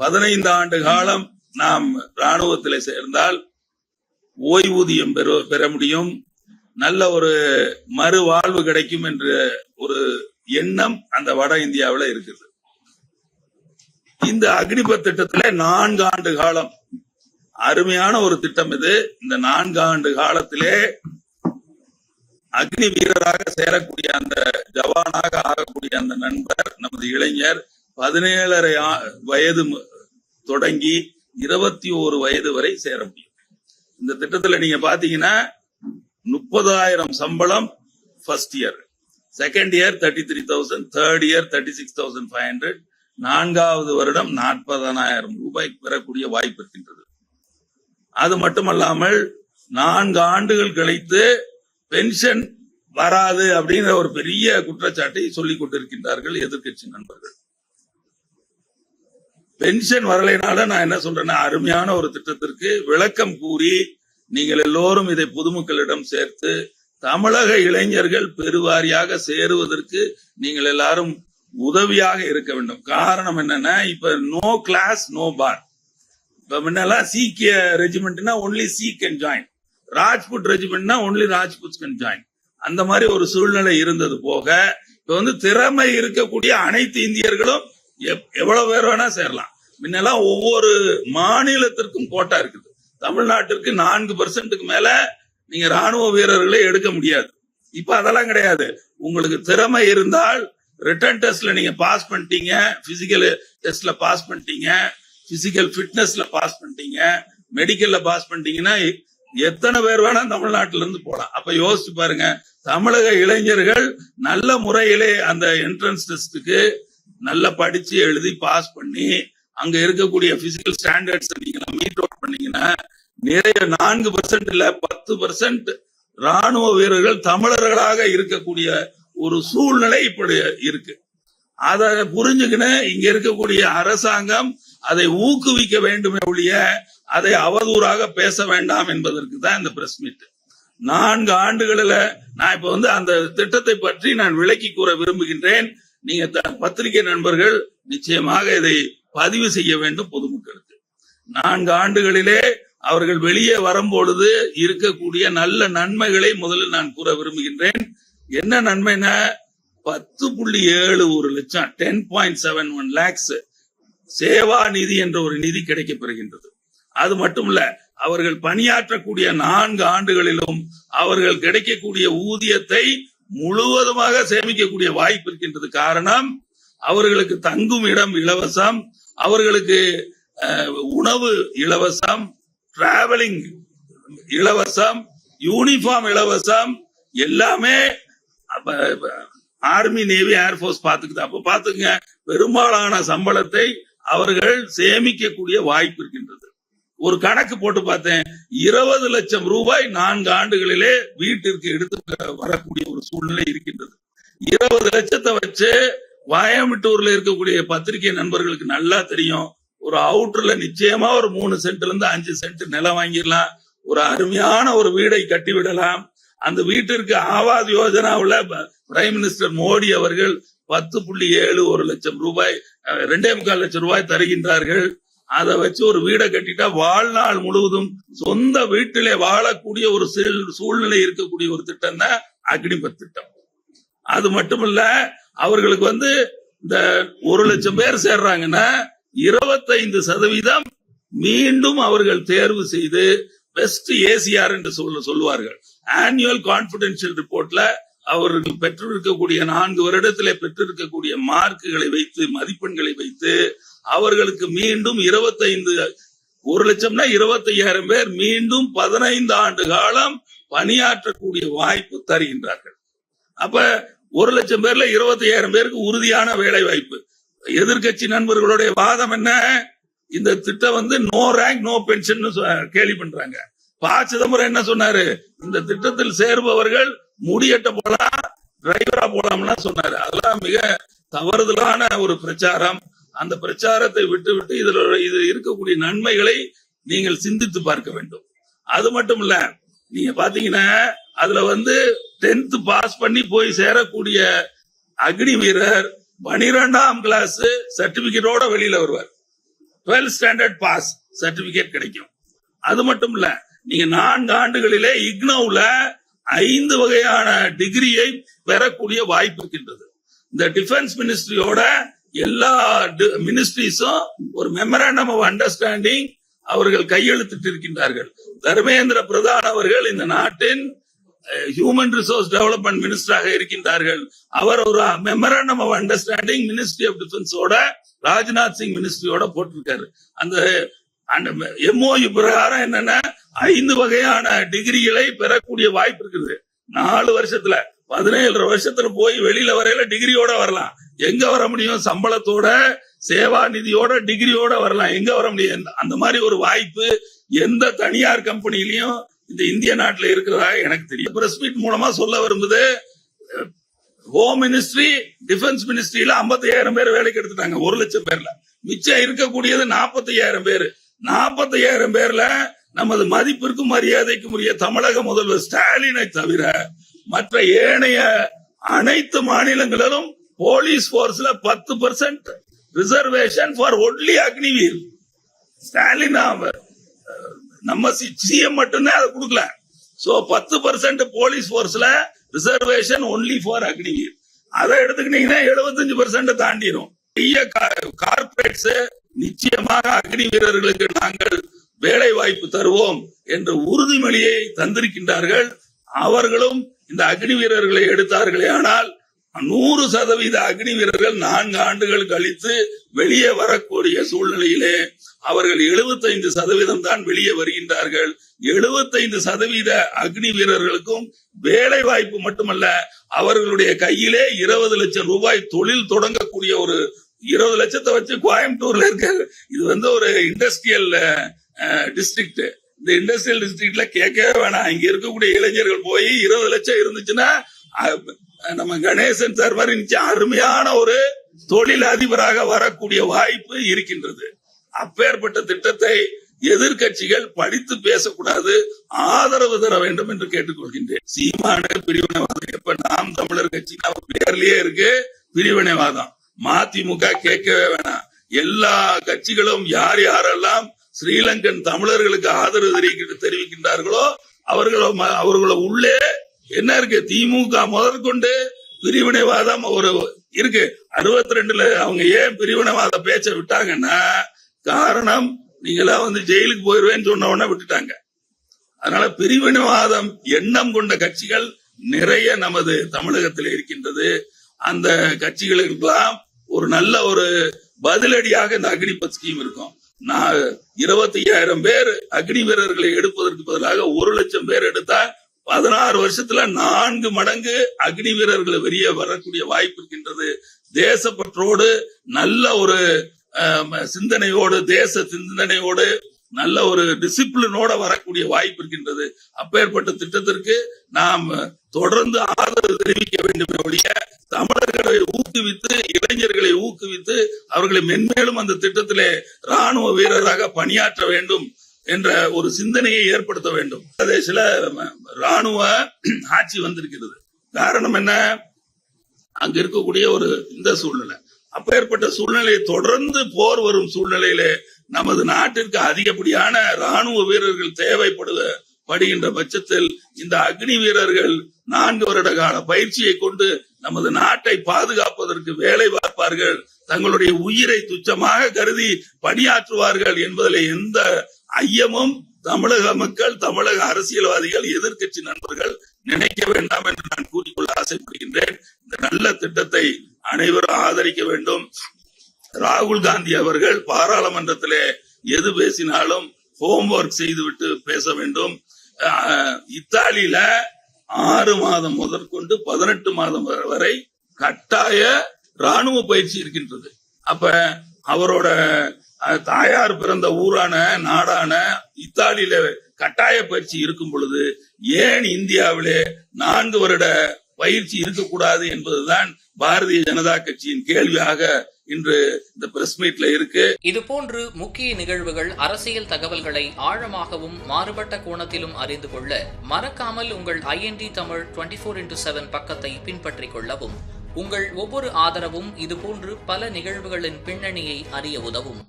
பதினைந்து ஆண்டு காலம் நாம் இராணுவத்தில் சேர்ந்தால் ஓய்வூதியம் பெற பெற முடியும். நல்ல ஒரு மறுவாழ்வு கிடைக்கும் என்ற ஒரு எண்ணம் அந்த வட இந்தியாவுல இருக்குது. இந்த அக்னிபத் திட்டத்துல நான்கு ஆண்டு காலம். அருமையான ஒரு திட்டம் இது. இந்த நான்கு ஆண்டு காலத்திலே அக்னி வீரராக சேரக்கூடிய அந்த ஜவானாக ஆகக்கூடிய அந்த நண்பர் நமது இளைஞர் பதினேழரை ஆ- வயது தொடங்கி இருபத்தி ஓரு வயது வரை சேர முடியும். இந்த திட்டத்துல நீங்க பாத்தீங்கன்னா முப்பதாயிரம் சம்பளம் first year second year thirty three thousand third year thirty six thousand five hundred நான்காவது வருடம் நாற்பதனாயிரம் ரூபாய் பெறக்கூடிய வாய்ப்பு இருக்கின்றது. அது மட்டுமல்லாமல் நான்கு ஆண்டுகள் கழித்து பென்ஷன் வராது அப்படிங்கிற ஒரு பெரிய குற்றச்சாட்டை சொல்லிக் கொண்டிருக்கின்றார்கள் எதிர்க்கட்சி நண்பர்கள். பென்ஷன் வரலைனால நான் என்ன சொல்றேன்னா அருமையான ஒரு திட்டத்திற்கு விளக்கம் கூறி நீங்கள் எல்லோரும் இதை பொதுமக்களிடம் சேர்த்து தமிழக இளைஞர்கள் பெருவாரியாக சேருவதற்கு நீங்கள் எல்லாரும் உதவியாக இருக்க வேண்டும். காரணம் என்னன்னா இப்ப நோ கிளாஸ் நோ பார் இப்ப முன்னெல்லாம் சீக்கிய ரெஜிமெண்ட்னா only Sikh can join Rajput ரெஜிமெண்ட்னா only Rajput can join அந்த மாதிரி ஒரு சூழ்நிலை இருந்தது போக இப்ப வந்து திறமை இருக்கக்கூடிய அனைத்து இந்தியர்களும் எவ்வளவு பேர் வேணா சேரலாம். முன்னெல்லாம் ஒவ்வொரு மாநிலத்திற்கும் கோட்டா இருக்குது. தமிழ்நாட்டிற்கு நான்கு பர்சன்ட்டுக்கு மேல நீங்க ராணுவ வீரர்களை எடுக்க முடியாது. இப்ப அதெல்லாம் கிடையாது. உங்களுக்கு திறமை இருந்தால் ரிட்டர்ன் டெஸ்ட்ல நீங்க பாஸ் பண்ணிட்டீங்க பிசிக்கல் டெஸ்ட்ல பாஸ் பண்ணிட்டீங்க பிசிக்கல் ஃபிட்னஸ்ல பாஸ் பண்ணிட்டீங்க மெடிக்கல்ல பாஸ் பண்ணிட்டீங்கன்னா எத்தனை பேர் வேணா தமிழ்நாட்டில இருந்து போலாம். அப்ப யோசிச்சு பாருங்க தமிழக இளைஞர்கள் நல்ல முறையிலே அந்த என்ட்ரன்ஸ் டெஸ்ட்டுக்கு நல்லா படிச்சு எழுதி பாஸ் பண்ணி அங்க இருக்கக்கூடிய பிசிக்கல் ஸ்டாண்டர்ட்ஸ் நீங்க மீட் அவுட் பண்ணீங்கன்னா நிறைய நான்கு பர்சன்ட் இல்ல பத்து பர்சன்ட் ராணுவ வீரர்கள் தமிழர்களாக இருக்கக்கூடிய ஒரு சூழ்நிலை இப்படி இருக்கு. அதை புரிஞ்சுக்கின்னு இங்க இருக்கக்கூடிய அரசாங்கம் அதை ஊக்குவிக்க வேண்டுமே ஒழிய அதை அவதூறாக பேச வேண்டாம் என்பதற்கு தான் இந்த பிரஸ் மீட் நான்கு ஆண்டுகளில் நான் இப்ப வந்து அந்த திட்டத்தை பற்றி நான் விளக்கி கூற விரும்புகின்றேன். நீங்க த- பத்திரிகை நண்பர்கள் நிச்சயமாக இதை பதிவு செய்ய வேண்டும் பொதுமக்களுக்கு. நான்கு ஆண்டுகளிலே அவர்கள் வெளியே வரும்பொழுது இருக்கக்கூடிய நல்ல நன்மைகளை முதலில் நான் கூற விரும்புகின்றேன். என்ன நன்மைனா பத்து புள்ளி ஏழு ஒரு லட்சம் ten point seven one lakhs Seva Nidhi என்ற ஒரு நிதி கிடைக்க பெறுகின்றது அது மட்டுமல்ல அவர்கள் பணியாற்றக்கூடிய நான்கு ஆண்டுகளிலும் அவர்கள் கிடைக்கக்கூடிய ஊதியத்தை முழுவதுமாக சேமிக்கக்கூடிய வாய்ப்பு இருக்கின்றது காரணம் அவர்களுக்கு தங்கும் இடம் இலவசம் அவர்களுக்கு உணவு இலவசம் டிராவலிங் இலவசம் யூனிஃபார்ம் இலவசம் எல்லாமே ஆர்மி நேவி ஏர்போர்ஸ் பார்த்துக்குது. அப்ப பார்த்துக்குங்க பெரும்பாலான சம்பளத்தை அவர்கள் சேமிக்கக்கூடிய வாய்ப்பு இருக்கின்றது. ஒரு கணக்கு போட்டு பார்த்தேன். இருபது லட்சம் ரூபாய் நான்கு ஆண்டுகளிலே வீட்டிற்கு எடுத்து வரக்கூடிய ஒரு சூழ்நிலை இருக்கின்றது. இருபது லட்சத்தை வச்சு கோயம்புத்தூர்ல இருக்கக்கூடிய பத்திரிகை நண்பர்களுக்கு நல்லா தெரியும். ஒரு அவுட்டர்ல நிச்சயமா ஒரு மூணு சென்ட்ல இருந்து அஞ்சு சென்ட் நிலம் வாங்கிடலாம். ஒரு அருமையான ஒரு வீடை கட்டி விடலாம் அந்த வீட்டிற்கு ஆவாஸ் யோஜனாவுல பிரைம் மினிஸ்டர் மோடி அவர்கள் பத்து புள்ளி ஏழு ஒரு லட்சம் ரூபாய் ரெண்டே முக்கால் லட்சம் ரூபாய் தருகின்றார்கள். அதை வச்சு ஒரு வீடை கட்டிட்டா வாழ்நாள் முழுவதும் சொந்த வீட்டிலே வாழக்கூடிய ஒரு சூழ்- சூழ்நிலை இருக்கக்கூடிய ஒரு திட்டம் தான் அக்னிபத் திட்டம். அது மட்டுமல்ல அவர்களுக்கு வந்து இந்த ஒரு லட்சம் பேர் சேர்றாங்கன்னா இருபத்தைந்து சதவீதம் மீண்டும் அவர்கள் தேர்வு செய்து பெஸ்ட் ஏசிஆர் என்று சொல்ல சொல்லுவார்கள். ஆனுவல் கான்பிடென்சியல் ரிப்போர்ட்ல அவர்கள் பெற்றிருக்கக்கூடிய நான்கு வருடத்திலே பெற்றிருக்கக்கூடிய மார்க்குகளை வைத்து மதிப்பெண்களை வைத்து அவர்களுக்கு மீண்டும் இருபத்தைந்து ஒரு லட்சம்னா இருபத்தையாயிரம் பேர் மீண்டும் பதினைந்து ஆண்டு காலம் பணியாற்றக்கூடிய வாய்ப்பு தருகின்றார்கள். அப்ப ஒரு லட்சம் பேர்ல இருபத்தையாயிரம் பேருக்கு உறுதியான வேலை வாய்ப்பு. எதிர்க்கட்சி நண்பர்களுடைய வாதம் என்ன? இந்த திட்டம் வந்து நோ ரேங்க் நோ பென்ஷன் கேள்வி பண்றாங்க. ப. சிதம்பரம் என்ன சொன்னாரு? இந்த திட்டத்தில் சேர்பவர்கள் முடியட்ட போலாம் டிரைவரா போலாம்னா சொன்னாரு. அதெல்லாம் மிக தவறுதலான ஒரு பிரச்சாரம். அந்த பிரச்சாரத்தை விட்டு விட்டு இதுல இது இருக்கக்கூடிய நன்மைகளை நீங்கள் சிந்தித்து பார்க்க வேண்டும். அது மட்டும் இல்ல நீங்க பாத்தீங்கன்னா அதுல வந்து டென்த் பாஸ் பண்ணி போய் சேரக்கூடிய அக்னி வீரர் பனிரெண்டாம் கிளாஸ் சர்டிபிகேட்டோட வெளியில வருவார். டுவெல்த் ஸ்டாண்டர்ட் பாஸ் சர்டிபிகேட் கிடைக்கும். அது மட்டும் இல்ல நீங்க நான்கு ஆண்டுகளிலே இக்னோவுல ஐந்து வகையான டிகிரியை பெறக்கூடிய வாய்ப்பு இருக்கின்றது. இந்த டிஃபென்ஸ் மினிஸ்ட்ரியோட எல்லா மினிஸ்ட்ரிஸும் ஒரு மெமராண்டம் ஆஃப் அண்டர்ஸ்டாண்டிங் அவர்கள் கையெழுத்திட்டு இருக்கின்றார்கள். தர்மேந்திர பிரதான் அவர்கள் இந்த நாட்டின் ஹியூமன் ரிசோர்ஸ் டெவலப்மெண்ட் மினிஸ்டராக இருக்கின்றார்கள். அவர் ஒரு memorandum of understanding ministry of டிஃபென்ஸோட Rajnath Singh மினிஸ்ட்ரியோட போட்டிருக்காரு. அந்த அந்த எம்ஓயு பிரகாரம் என்னன்னா ஐந்து வகையான டிகிரிகளை பெறக்கூடிய வாய்ப்பு இருக்குது. நாலு வருஷத்துல. பதினேழு வருஷத்துல போய் வெளியில வரையில டிகிரியோட வரலாம். எங்க வர முடியும்? சம்பளத்தோட சேவா நிதியோட டிகிரியோட வரலாம். எங்க வர முடியும்? அந்த- மாதிரி ஒரு வாய்ப்பு எந்த தனியார் கம்பெனிலையும் இந்த இந்திய நாட்டுல இருக்கிறதா எனக்கு தெரியும். பிரஸ் மீட் மூலமா சொல்ல விரும்புது ஹோம் மினிஸ்ட்ரி டிஃபென்ஸ் மினிஸ்ட்ரியில 55000 பேர் வேலைக்கு எடுத்துட்டாங்க. ஒரு லட்சம் பேர்ல. மிச்சம் இருக்கக்கூடியது 45000 பேர். 45000 பேர்ல நமது மதிப்பிற்கும் மரியாதைக்கும் உரிய தமிழக முதல்வர் ஸ்டாலினை தவிர மற்ற ஏனைய அனைத்து மாநிலங்களிலும் போலீஸ் போர்ஸ்ல பத்து percent reservation for only Agniveer Stalin நம்ம சிஎம் மட்டும்தான் அதை கொடுக்கல. சோ பத்து பர்சன்ட் போலீஸ் போர்ஸ்ல ரிசர்வேஷன் ஒன்லி ஃபார் அக்னிவீர் அதை எடுத்துக்கிட்டீங்கன்னா எழுபத்தஞ்சு பர்சன்ட் தாண்டிடும் பெரிய கார்பரேட்ஸ் நிச்சயமாக அக்னி வீரர்களுக்கு நாங்கள் வேலை வாய்ப்பு தருவோம் என்ற உறுதிமொழியை தந்திருக்கின்றார்கள். அவர்களும் இந்த அக்னி வீரர்களை எடுத்தார்களே ஆனால் நூறு சதவீத அக்னி வீரர்கள் நான்கு ஆண்டுகள் கழித்து வெளியே வரக்கூடிய சூழ்நிலையிலே அவர்கள் 75% சதவீதம் தான் வெளியே வருகின்றார்கள். 75% சதவீத அக்னி வீரர்களுக்கும் வேலை வாய்ப்பு மட்டுமல்ல அவர்களுடைய கையிலே இருபது லட்சம் ரூபாய் தொழில் தொடங்கக்கூடிய ஒரு இருபது லட்சத்தை வச்சு கோயம்புத்தூர்ல இருக்க இது வந்து ஒரு இண்டஸ்ட்ரியல் டிஸ்ட்ரிக்ட் இந்த இண்டஸ்ட்ரியல் டிஸ்ட்ரிக்ட்ல கேட்கவே வேணாம். இங்க இருக்கக்கூடிய இளைஞர்கள் போய் இருபது லட்சம் இருந்துச்சுன்னா நம்ம கணேசன் சார் மாதிரி நிச்சயம் அருமையான ஒரு தொழில் அதிபராக வரக்கூடிய வாய்ப்பு இருக்கின்றது. அப்பேற்பட்ட திட்டத்தை எதிர்கட்சிகள் படித்து பேசக்கூடாது ஆதரவு தர வேண்டும் என்று கேட்டுக்கொள்கின்றேன். சீமான பிரிவினைவாதம். எப்ப நாம் தமிழர் கட்சி அவர் பேர்லயே இருக்கு பிரிவினைவாதம். மதிமுக கேட்கவே வேணாம். எல்லா கட்சிகளும் யார் யாரெல்லாம் ஸ்ரீலங்கன் தமிழர்களுக்கு ஆதரவு தெரிவிக்கின்றார்களோ அவர்களோ அவர்கள உள்ளே என்ன இருக்கு? திமுக முதற்கொண்டு பிரிவினைவாதம் ஒரு இருக்கு. அறுபத்தி ரெண்டுல அவங்க ஏன் பிரிவினைவாத பேச்ச விட்டாங்கன்னா காரணம் நீங்களா வந்து ஜெயிலுக்கு போயிருவேன்னு சொன்ன உடனே விட்டுட்டாங்க. அதனால பிரிவினைவாதம் எண்ணம் கொண்ட கட்சிகள் நிறைய நமது தமிழகத்தில் இருக்கின்றது. அந்த கட்சிகளுக்கெல்லாம் ஒரு நல்ல ஒரு பதிலடியாக இந்த அக்னிபத் ஸ்கீம் இருக்கும். நான் இருபத்தி ஐயாயிரம் பேர் அக்னி வீரர்களை எடுப்பதற்கு பதிலாக ஒரு லட்சம் பேர் எடுத்தா பதினாறு வருஷத்துல நான்கு மடங்கு அக்னி வீரர்கள் வெளியே வரக்கூடிய வாய்ப்பு இருக்கின்றது. தேசப்பற்றோடு நல்ல ஒரு சிந்தனையோடு தேச சிந்தனையோடு நல்ல ஒரு டிசிப்ளினோட வரக்கூடிய வாய்ப்பு இருக்கின்றது. அப்பேற்பட்ட திட்டத்திற்கு நாம் தொடர்ந்து ஆதரவு தெரிவிக்க வேண்டுமே ஒழிய தமிழர்களை ஊக்குவித்து இளைஞர்களை ஊக்குவித்து அவர்களை மென்மேலும் அந்த திட்டத்திலே ராணுவ வீரராக பணியாற்ற வேண்டும் என்ற ஒரு சிந்தனையை ஏற்படுத்த வேண்டும். பிரதேசில ராணுவ ஆட்சி வந்திருக்கிறது. காரணம் என்ன? அங்க இருக்கக்கூடிய ஒரு இந்த சூழ்நிலை. அப்பேற்பட்ட சூழ்நிலையை தொடர்ந்து போர் வரும் சூழ்நிலையிலே நமது நாட்டிற்கு அதிகப்படியான ராணுவ வீரர்கள் தேவைப்படுவ படுகின்ற பட்சத்தில் இந்த அக்னி வீரர்கள் நான்கு வருட கால பயிற்சியை கொண்டு நமது நாட்டை பாதுகாப்பதற்கு வேலை பார்ப்பார்கள். தங்களுடைய உயிரை துச்சமாக கருதி பணியாற்றுவார்கள் என்பதில் எந்த ஐயமும் தமிழக மக்கள் தமிழக அரசியல்வாதிகள் எதிர்கட்சி நண்பர்கள் நினைக்க வேண்டாம் என்று நான் கூறிக்கொள்ள ஆசைப்படுகின்றேன். இந்த நல்ல திட்டத்தை அனைவரும் ஆதரிக்க வேண்டும். ராகுல் காந்தி அவர்கள் பாராளுமன்றத்திலே எது பேசினாலும் ஹோம்ஒர்க் செய்துவிட்டு பேச வேண்டும். அஹ், இத்தாலியில ஆறு மாதம் முதற்கொண்டு பதினெட்டு மாதம் வரை கட்டாய ராணுவ பயிற்சி இருக்கின்றது. அப்ப அவரோட தாயார் பிறந்த ஊரான நாடான இத்தாலியில கட்டாய பயிற்சி இருக்கும் பொழுது ஏன் இந்தியாவிலே நான்கு வருட பயிற்சி இருக்கக்கூடாது என்பதுதான் பாரதிய ஜனதா கட்சியின் கேள்வியாக இன்று இந்த பிரஸ் மீட்ல இருக்கு. இதுபோன்று முக்கிய நிகழ்வுகள் அரசியல் தகவல்களை ஆழமாகவும் மாறுபட்ட கோணத்திலும் அறிந்து கொள்ள மறக்காமல் உங்கள் IND Tamil twenty four into seven பக்கத்தை பின்பற்றிக் கொள்ளவும். உங்கள் ஒவ்வொரு ஆதரவும் இதுபோன்று பல நிகழ்வுகளின் பின்னணியை அறிய உதவும்.